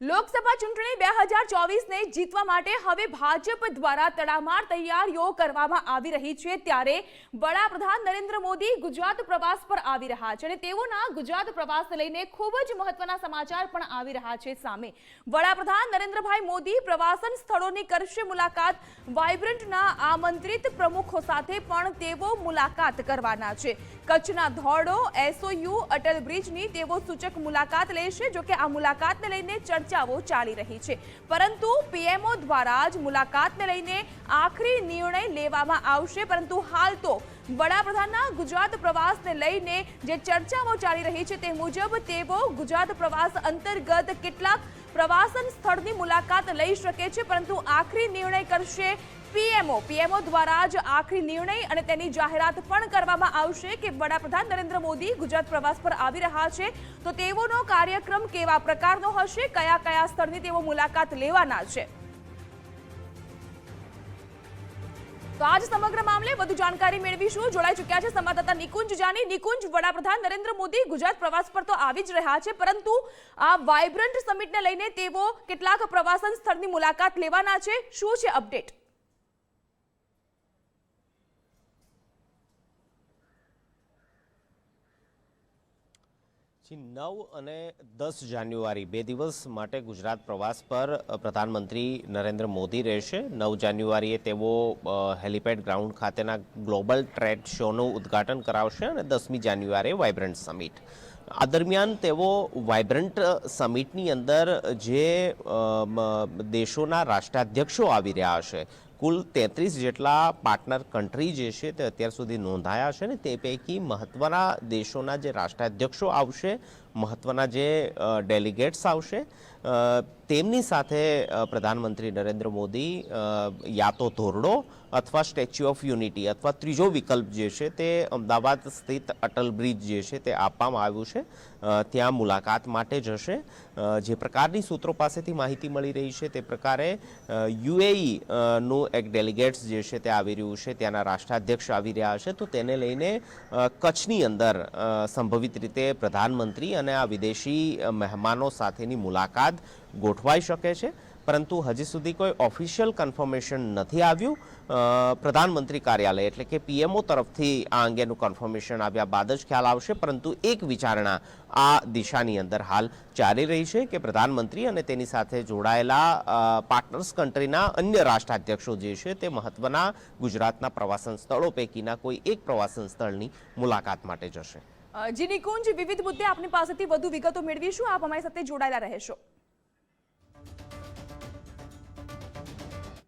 લોકસભા ચૂંટણી બે હજાર ચોવીસને જીતવા માટે હવે ભાજપ દ્વારા તડામાર તૈયારીઓ કરવામાં આવી રહી છે ત્યારે વડાપ્રધાન નરેન્દ્ર મોદી ગુજરાત પ્રવાસ પર આવી રહ્યા છે અને તેઓના ગુજરાત પ્રવાસને લઈને ખૂબ જ મહત્વના સમાચાર પણ આવી રહ્યા છે સામે. વડાપ્રધાન નરેન્દ્રભાઈ મોદી પ્રવાસન સ્થળોની કરશે મુલાકાત. વાઇબ્રન્ટના આમંત્રિત પ્રમુખો સાથે પણ તેઓ મુલાકાત કરવાના છે. કચ્છના ધોરડો, એસઓયુ, અટલ બ્રિજની તેઓ સૂચક મુલાકાત લેશે, જોકે આ મુલાકાતને લઈને ચર્ચાઓ ચાલી રહી છે. પરંતુ પીએમઓ દ્વારા જ મુલાકાતને લઈને આખરી નિર્ણય લેવામાં આવશે, પરંતુ હાલ તો વડાપ્રધાનના ગુજરાત પ્રવાસને લઈને જે ચર્ચાઓ ચાલી રહી છે તે મુજબ તેઓ ગુજરાત પ્રવાસ અંતર્ગત કેટલાક પ્રવાસન સ્થળની મુલાકાત લઈ શકે છે, પરંતુ આખરી નિર્ણય કરશે પીએમઓ. પીએમઓ દ્વારા જ આખરી નિર્ણય અને તેની જાહેરાત પણ કરવામાં આવશે કે વડાપ્રધાન નરેન્દ્ર મોદી ગુજરાત પ્રવાસ પર આવી રહ્યા છે. તો તેઓનો કાર્યક્રમ કેવા પ્રકારનો હશે કયા કયા સ્થળની તેઓ મુલાકાત લેવાના છે? તો આજ સમગ્ર મામલે વધુ જાણકારી મેળવીશું. જોડાઈ ચૂક્યા છે સંવાદદાતા નિકુંજ જાની. નિકુંજ, વડાપ્રધાન નરેન્દ્ર મોદી ગુજરાત પ્રવાસ પર તો આવી જ રહ્યા છે, પરંતુ આ વાઇબ્રન્ટ સમિટને લઈને તેઓ કેટલાક પ્રવાસન સ્થળની મુલાકાત લેવાના છે. શું છે અપડેટ? જી નવ અને દસ જાન્યુઆરી, બે દિવસ માટે ગુજરાત પ્રવાસ પર પ્રધાનમંત્રી નરેન્દ્ર મોદી રહેશે. નવ જાન્યુઆરીએ તેઓ હેલિપેડ ગ્રાઉન્ડ ખાતેના ગ્લોબલ ટ્રેડ શોનું ઉદ્ઘાટન કરાવશે અને દસમી જાન્યુઆરીએ વાઇબ્રન્ટ સમિટ. આ દરમિયાન તેઓ વાઇબ્રન્ટ સમિટની અંદર જે દેશોના રાષ્ટ્રાધ્યક્ષો આવી રહ્યા હશે કુલ તેત્રીસ જેટલા પાર્ટનર કન્ટ્રી જે છે તે અત્યાર સુધી નોંધાયા છે ને તે પૈકી મહત્ત્વના દેશોના જે રાષ્ટ્રાધ્યક્ષો આવશે મહત્વના જે ડેલિગેટ્સ આવશે તેમની સાથે પ્રધાનમંત્રી નરેન્દ્ર મોદી યા તો ધોરડો અથવા સ્ટેચ્યુ ઓફ યુનિટી અથવા ત્રીજો વિકલ્પ જે છે તે અમદાવાદ સ્થિત અટલ બ્રિજ જે છે તે આપવામાં આવ્યું છે. ત્યાં મુલાકાત માટે જશે. જે પ્રકારની સૂત્રો પાસેથી માહિતી મળી રહી છે તે પ્રકારે યુએઈ નું એક ડેલિગેટ્સ જે છે તે આવી રહ્યું છે, ત્યાંના રાષ્ટ્રાધ્યક્ષ આવી રહ્યા છે. તો તેને લઈને કચ્છની અંદર સંભવિત રીતે પ્રધાનમંત્રી અને આ વિદેશી મહેમાનો સાથેની મુલાકાત ગોઠવાઈ શકે છે. પરંતુ હજી સુધી કોઈ ઓફિશિયલ કન્ફર્મેશન નથી આવ્યું. પ્રધાનમંત્રી કાર્યાલય એટલે કે પીએમઓ તરફથી આ અંગેનું કન્ફર્મેશન આવ્યા બાદ જ ખ્યાલ આવશે. પરંતુ એક વિચારણા આ દિશાની અંદર હાલ ચાલી રહી છે કે પ્રધાનમંત્રી અને તેની સાથે જોડાયેલા પાર્ટનર્સ કન્ટ્રીના અન્ય રાષ્ટ્રાધ્યક્ષો જે છે તે મહત્વના ગુજરાતના પ્રવાસન સ્થળો પૈકીના કોઈ એક પ્રવાસન સ્થળની મુલાકાત માટે જશે. જી નિકુંજ વિવિધ મુદ્દે આપની પાસેથી વધુ વિગતો મેળવીશું. આપ અમારી સાથે જોડાયેલા રહેશો.